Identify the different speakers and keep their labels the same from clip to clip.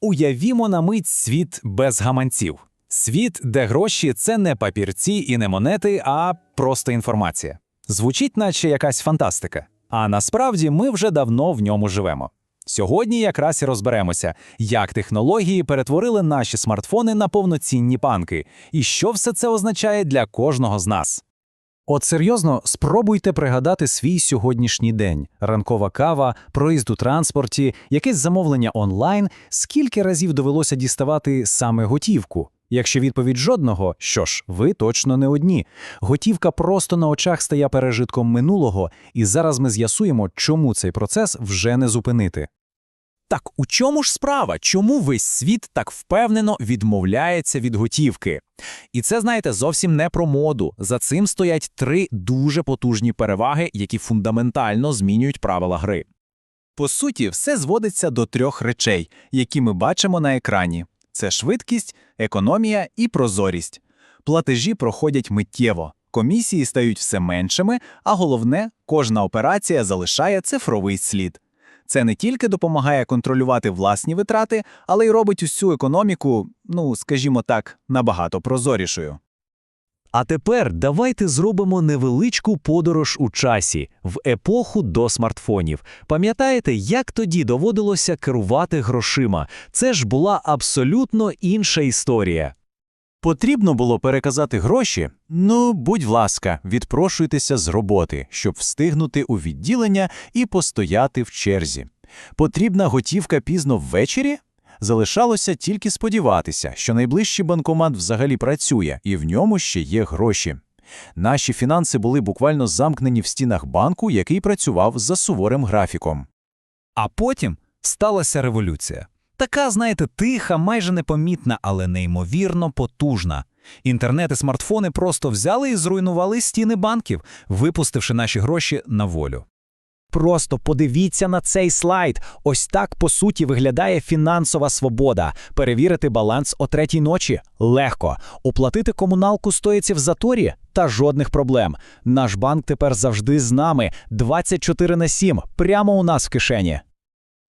Speaker 1: Уявімо на мить світ без гаманців. Світ, де гроші це не папірці і не монети, а просто інформація. Звучить, наче якась фантастика. А насправді ми вже давно в ньому живемо. Сьогодні якраз і розберемося, як технології перетворили наші смартфони на повноцінні банки, і що все це означає для кожного з нас. От серйозно, спробуйте пригадати свій сьогоднішній день: ранкова кава, проїзд у транспорті, якесь замовлення онлайн. Скільки разів довелося діставати саме готівку? Якщо відповідь жодного, що ж, ви точно не одні. Готівка просто на очах стає пережитком минулого, і зараз ми з'ясуємо, чому цей процес вже не зупинити. Так у чому ж справа? Чому весь світ так впевнено відмовляється від готівки? І це, знаєте, зовсім не про моду. За цим стоять три дуже потужні переваги, які фундаментально змінюють правила гри. По суті, все зводиться до трьох речей, які ми бачимо на екрані: це швидкість, економія і прозорість. Платежі проходять миттєво, комісії стають все меншими, а головне, кожна операція залишає цифровий слід. Це не тільки допомагає контролювати власні витрати, але й робить усю економіку, ну скажімо так, набагато прозорішою.
Speaker 2: А тепер давайте зробимо невеличку подорож у часі в епоху до смартфонів. Пам'ятаєте, як тоді доводилося керувати грошима? Це ж була абсолютно інша історія.
Speaker 1: Потрібно було переказати гроші? Ну, будь ласка, відпрошуйтеся з роботи, щоб встигнути у відділення і постояти в черзі. Потрібна готівка пізно ввечері? Залишалося тільки сподіватися, що найближчий банкомат взагалі працює і в ньому ще є гроші. Наші фінанси були буквально замкнені в стінах банку, який працював за суворим графіком. А потім сталася революція. Така, знаєте, тиха, майже непомітна, але неймовірно потужна. Інтернет і смартфони просто взяли і зруйнували стіни банків, випустивши наші гроші на волю.
Speaker 2: Просто подивіться на цей слайд. Ось так по суті виглядає фінансова свобода. Перевірити баланс о третій ночі легко. Оплатити комуналку стоїться в заторі та жодних проблем. Наш банк тепер завжди з нами 24 на 7, прямо у нас в кишені.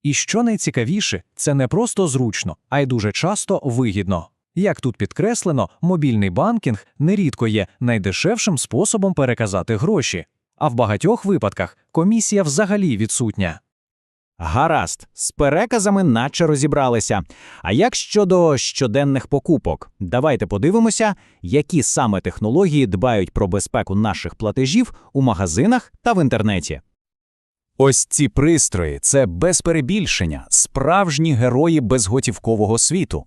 Speaker 1: І що найцікавіше, це не просто зручно, а й дуже часто вигідно. Як тут підкреслено, мобільний банкінг нерідко є найдешевшим способом переказати гроші, а в багатьох випадках комісія взагалі відсутня.
Speaker 2: Гаразд, з переказами наче розібралися. А як щодо щоденних покупок? Давайте подивимося, які саме технології дбають про безпеку наших платежів у магазинах та в інтернеті.
Speaker 1: Ось ці пристрої це без перебільшення, справжні герої безготівкового світу.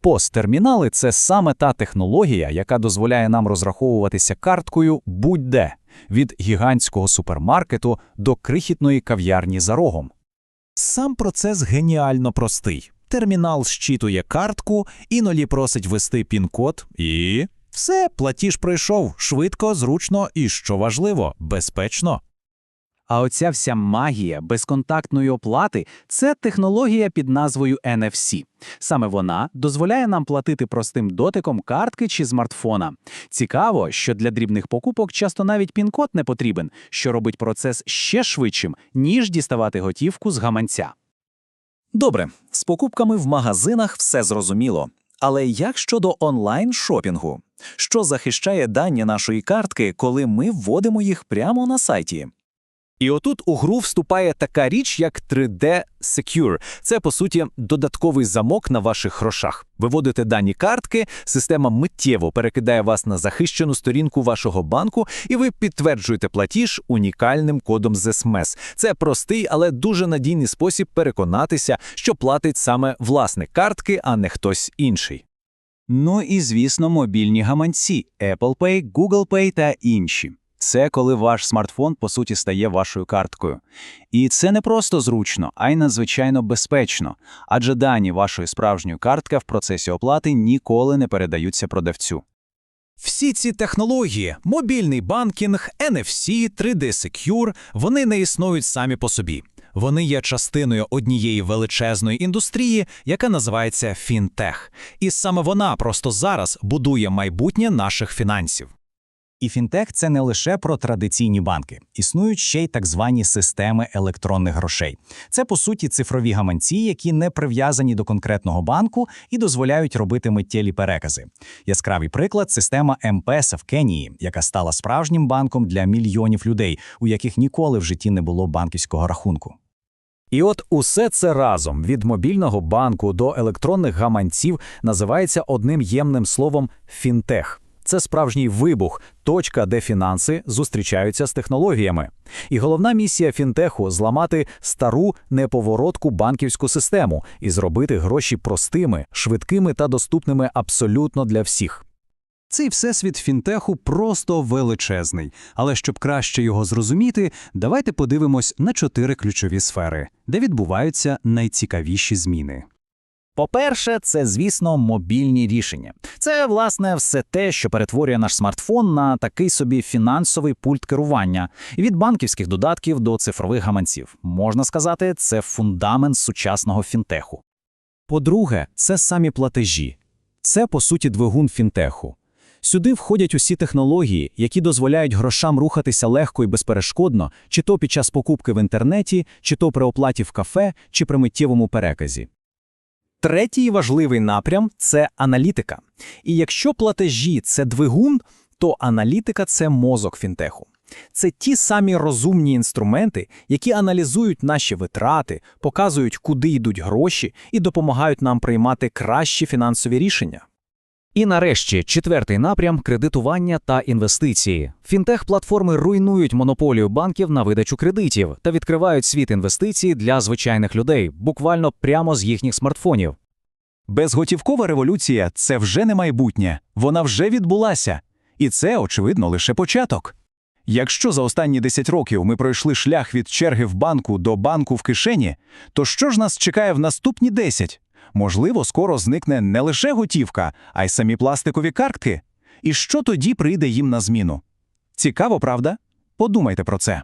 Speaker 1: Посттермінали це саме та технологія, яка дозволяє нам розраховуватися карткою будь-де від гігантського супермаркету до крихітної кав'ярні за рогом. Сам процес геніально простий. Термінал щитує картку, іноді просить ввести пін-код, і все, платіж пройшов швидко, зручно і, що важливо, безпечно. А оця вся магія безконтактної оплати це технологія під назвою NFC. Саме вона дозволяє нам платити простим дотиком картки чи смартфона. Цікаво, що для дрібних покупок часто навіть пін-код не потрібен, що робить процес ще швидшим, ніж діставати готівку з гаманця. Добре, з покупками в магазинах все зрозуміло. Але як щодо онлайн-шопінгу? Що захищає дані нашої картки, коли ми вводимо їх прямо на сайті? І отут у гру вступає така річ, як 3D Secure. Це, по суті, додатковий замок на ваших грошах. Виводите дані картки, система миттєво перекидає вас на захищену сторінку вашого банку, і ви підтверджуєте платіж унікальним кодом з СМС. Це простий, але дуже надійний спосіб переконатися, що платить саме власник картки, а не хтось інший. Ну і, звісно, мобільні гаманці Apple Pay, Google Pay та інші. Це коли ваш смартфон, по суті, стає вашою карткою. І це не просто зручно, а й надзвичайно безпечно, адже дані вашої справжньої картки в процесі оплати ніколи не передаються продавцю. Всі ці технології мобільний банкінг, NFC, 3D Secure, вони не існують самі по собі. Вони є частиною однієї величезної індустрії, яка називається фінтех. І саме вона просто зараз будує майбутнє наших фінансів. І фінтех це не лише про традиційні банки. Існують ще й так звані системи електронних грошей. Це, по суті, цифрові гаманці, які не прив'язані до конкретного банку і дозволяють робити миттєві перекази. Яскравий приклад система МПС в Кенії, яка стала справжнім банком для мільйонів людей, у яких ніколи в житті не було банківського рахунку.
Speaker 2: І от усе це разом від мобільного банку до електронних гаманців називається одним ємним словом фінтех. Це справжній вибух, точка, де фінанси зустрічаються з технологіями. І головна місія фінтеху зламати стару неповоротку банківську систему і зробити гроші простими, швидкими та доступними абсолютно для всіх.
Speaker 3: Цей всесвіт фінтеху просто величезний. Але щоб краще його зрозуміти, давайте подивимось на чотири ключові сфери, де відбуваються найцікавіші зміни.
Speaker 2: По-перше, це, звісно, мобільні рішення. Це, власне, все те, що перетворює наш смартфон на такий собі фінансовий пульт керування від банківських додатків до цифрових гаманців. Можна сказати, це фундамент сучасного фінтеху.
Speaker 4: По-друге, це самі платежі. Це, по суті, двигун фінтеху. Сюди входять усі технології, які дозволяють грошам рухатися легко і безперешкодно, чи то під час покупки в інтернеті, чи то при оплаті в кафе, чи при миттєвому переказі. Третій важливий напрям це аналітика. І якщо платежі це двигун, то аналітика це мозок фінтеху. Це ті самі розумні інструменти, які аналізують наші витрати, показують, куди йдуть гроші, і допомагають нам приймати кращі фінансові рішення.
Speaker 2: І нарешті четвертий напрям кредитування та інвестиції. Фінтех-платформи руйнують монополію банків на видачу кредитів та відкривають світ інвестицій для звичайних людей, буквально прямо з їхніх смартфонів.
Speaker 1: Безготівкова революція це вже не майбутнє, вона вже відбулася. І це, очевидно, лише початок. Якщо за останні 10 років ми пройшли шлях від черги в банку до банку в кишені, то що ж нас чекає в наступні 10? Можливо, скоро зникне не лише готівка, а й самі пластикові картки. І що тоді прийде їм на зміну? Цікаво, правда? Подумайте про це.